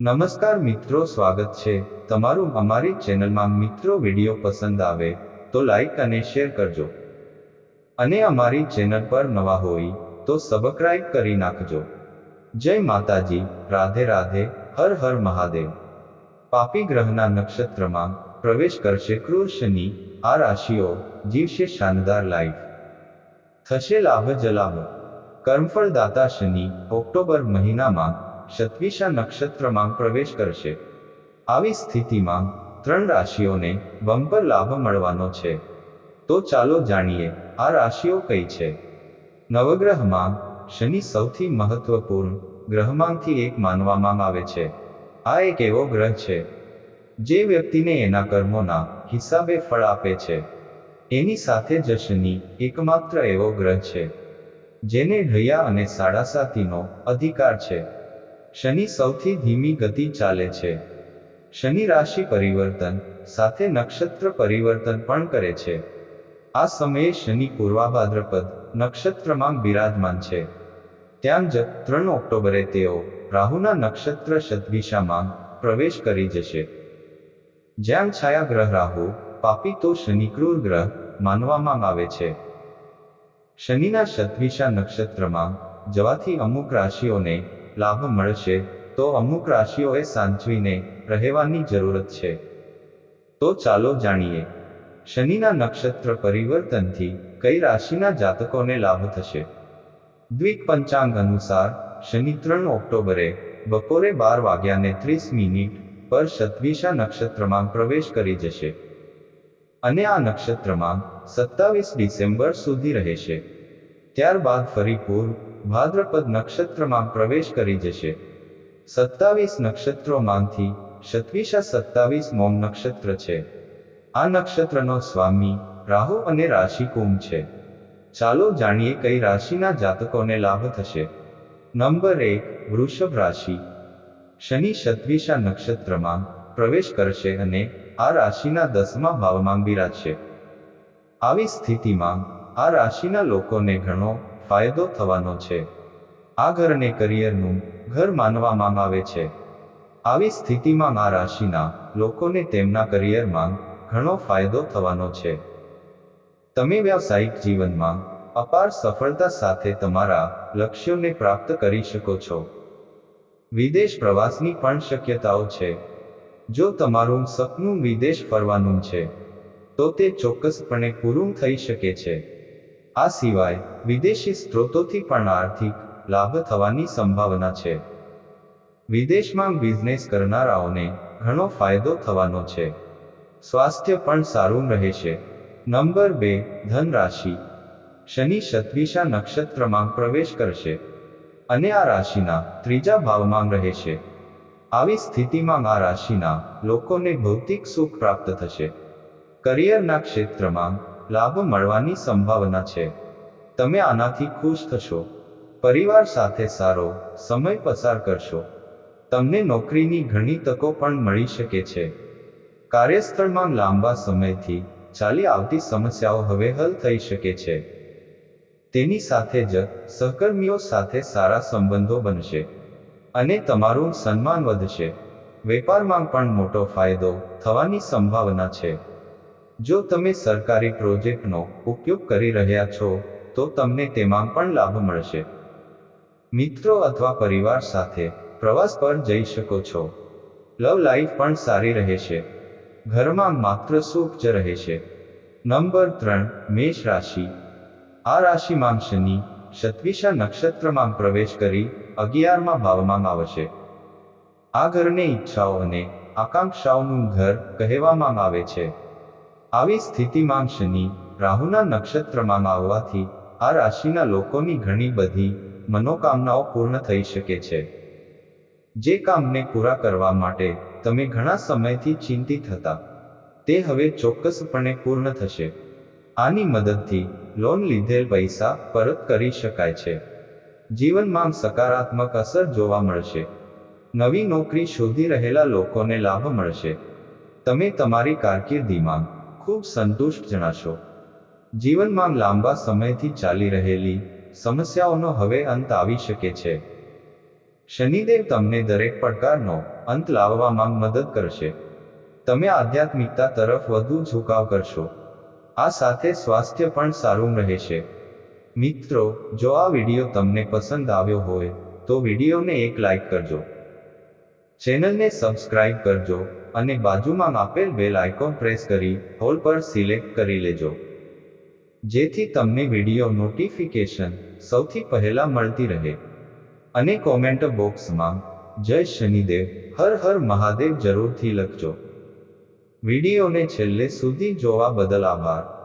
નમસ્કાર મિત્રો, સ્વાગત છે. તમારું અમારી ચેનલમાં મિત્રો વીડિયો પસંદ આવે તો લાઈક અને શેર કરજો. અને અમારી ચેનલ પર નવા હોય તો સબસ્ક્રાઇબ કરી નાખજો. જય માતાજી. રાધે રાધે. હર હર મહાદેવ. પાપી ગ્રહના નક્ષત્રમાં પ્રવેશ કરશે ક્રૂર શનિ. આ રાશિઓ જીવશે શાનદાર લાઈફ. થશે લાભ જલાભ કર્મફળદાતા શનિ ઓક્ટોબર મહિનામાં શતવિશા નક્ષત્રમાં પ્રવેશ કરશે. આવી સ્થિતિમાં ત્રણ રાશિઓને બમ્પર લાભ મળવાનો છે. તો ચાલો જાણીએ, આ રાશિઓ કઈ છે? નવગ્રહમાં શનિ સૌથી મહત્વપૂર્ણ ગ્રહમાંથી એક માનવામાં આવે છે. આ એક એવો ગ્રહ છે, જે વ્યક્તિને એના કર્મોના હિસાબે ફળ આપે છે. એની સાથે જ શનિ એકમાત્ર એવો ગ્રહ છે, જેને ઢૈયા અને સાડાસાતીનો અધિકાર છે. શનિ સૌથી ધીમી ગતિ ચાલે છે. શનિ રાશિ પરિવર્તન સાથે નક્ષત્ર પરિવર્તન પણ કરે છે. આ સમયે શનિ પૂર્વાભાદ્રપદ નક્ષત્રમાં બિરાજમાન છે. ત્યાં જ ત્રણ ઓક્ટોબરે તેઓ રાહુના નક્ષત્ર શતભિષામાં પ્રવેશ કરી જશે. જ્યાં છાયા ગ્રહ રાહુ, પાપી તો શનિ ક્રૂર ગ્રહ માનવામાં આવે છે. શનિના શતવિશા નક્ષત્રમાં જવાથી અમુક રાશિઓને લાભ મળશે તો અમુક રાશિઓએ સાંચવીને રહેવાની જરૂરત છે. તો ચાલો જાણીએ. શનિના નક્ષત્ર પરિવર્તનથી કઈ રાશિના જાતકોને લાભ થશે? દ્વિક પંચાંગ અનુસાર, શનિ ત્રણ ઓક્ટોબરે બપોરે બાર વાગ્યાને ત્રીસ મિનિટ પર સત્વિશા નક્ષત્રમાં પ્રવેશ કરી જશે. અને આ નક્ષત્રમાં સત્તાવીસ ડિસેમ્બર સુધી રહેશે. ત્યારબાદ ફરી પૂર્વ ભાદ્રપદ નક્ષત્રમાં પ્રવેશ કરી જશે. સત્તાવીસ નક્ષત્રોમાંથી શતવિશા સત્તાવીસ મોમ નક્ષત્ર છે. આ નક્ષત્રનો સ્વામી, રાહુ અને રાશિ કુંભ છે. ચાલો જાણીએ કઈ રાશિના જાતકોને લાભ થશે. નંબર એક, વૃષભ રાશિ. શનિ શતવિશા નક્ષત્રમાં પ્રવેશ કરશે અને આ રાશિના દસમા ભાવમાં બિરાજશે. આવી સ્થિતિમાં આ રાશિના લોકોને ઘણો ફાયદો થવાનો છે. આ ઘરને કરિયરનું ઘર માનવામાં આવે છે. આવી સ્થિતિમાં આ રાશિના લોકોને તેમના કરિયરમાં ઘણો ફાયદો થવાનો છે. તમે વ્યાવસાયિક જીવનમાં અપાર સફળતા સાથે તમારા લક્ષ્યોને પ્રાપ્ત કરી શકો છો. વિદેશ પ્રવાસની પણ શક્યતાઓ છે. જો તમારું સપનું વિદેશ ફરવાનું છે, તો તે ચોક્કસપણે પૂરું થઈ શકે છે. આ સિવાય, વિદેશી સ્ત્રોતોથી પણ આર્થિક લાભ થવાની સંભાવના છે. વિદેશમાં બિઝનેસ કરનારાઓને ઘણો ફાયદો થવાનો છે. સ્વાસ્થ્ય પણ સારું રહેશે. નંબર બે ધન રાશિ શનિ સત્વિશા નક્ષત્રમાં પ્રવેશ કરશે. અને આ રાશિના ત્રીજા ભાવમાં રહેશે. આવી સ્થિતિમાં આ રાશિના લોકોને ભૌતિક સુખ પ્રાપ્ત થશે. કરિયરના ક્ષેત્રમાં લાભ મળવાની સંભાવના છે. તમે આનાથી ખુશ થશો. પરિવાર સાથે સારો સમય પસાર કરશો. તમને નોકરીની ઘણી તકો પણ મળી શકે છે. કાર્યસ્થળમાં લાંબા સમયથી ચાલી આવતી સમસ્યાઓ હવે હલ થઈ શકે છે. તેની સાથે જ સહકર્મીઓ સાથે સારા સંબંધો બનશે. અને તમારું સન્માન વધશે. વેપારમાં પણ મોટો ફાયદો થવાની સંભાવના છે. જો તમે સરકારી પ્રોજેક્ટનો ઉપયોગ કરી રહ્યા છો, તો તમને તેમાં પણ લાભ મળશે. મિત્રો અથવા પરિવાર સાથે પ્રવાસ પર જઈ શકો છો. લવ લાઈફ પણ સારી રહેશે. ઘરમાં માત્ર સુખ જ રહેશે. નંબર ત્રણ, મેષ રાશિ. આ રાશિમાં શનિ સત્વિશા નક્ષત્રમાં પ્રવેશ કરી અગિયારમાં ભાવમાં આવશે. આ ઘરને ઈચ્છાઓ અને આકાંક્ષાઓનું ઘર કહેવામાં આવે છે. આવી સ્થિતિમાં શનિ, રાહુના નક્ષત્રમાં આવવાથી આ રાશિના લોકોની ઘણી બધી મનોકામનાઓ પૂર્ણ થઈ શકે છે. જે કામને પૂરા કરવા માટે તમે ઘણા સમયથી ચિંતિત હતા. તે હવે ચોક્કસપણે પૂર્ણ થશે. આની મદદથી લોન લીધેલ પૈસા પરત કરી શકાય છે. જીવનમાં સકારાત્મક અસર જોવા મળશે. નવી નોકરી શોધી રહેલા લોકોને લાભ મળશે. તમે તમારી કારકિર્દીમાં ખૂબ સંતુષ્ટ જણાશો. જીવનમાં લાંબા સમયથી ચાલી રહેલી સમસ્યાઓનો હવે અંત આવી શકે છે. શનિદેવ તમને દરેક પડકારનો અંત લાવવામાં મદદ કરશે. તમે આધ્યાત્મિકતા તરફ વધુ ઝુકાવ કરશો. આ સાથે સ્વાસ્થ્ય પણ સારું રહેશે. મિત્રો, જો આ વીડિયો તમને પસંદ આવ્યો હોય, તો વિડીયોને એક લાઈક કરજો. ચેનલને સબસ્ક્રાઇબ કરજો. અને બાજુમાં આપેલ બેલ આઇકોન પ્રેસ કરી, હોલ પર સિલેક્ટ કરી લેજો. જેથી તમને વીડિયો નોટિફિકેશન સૌથી પહેલા મળતી રહે. અને કોમેન્ટ બોક્સમાં, જય શનિદેવ, હર હર મહાદેવ જરૂરથી લખજો. વિડીયોને છેલ્લે સુધી જોવા બદલ આભાર.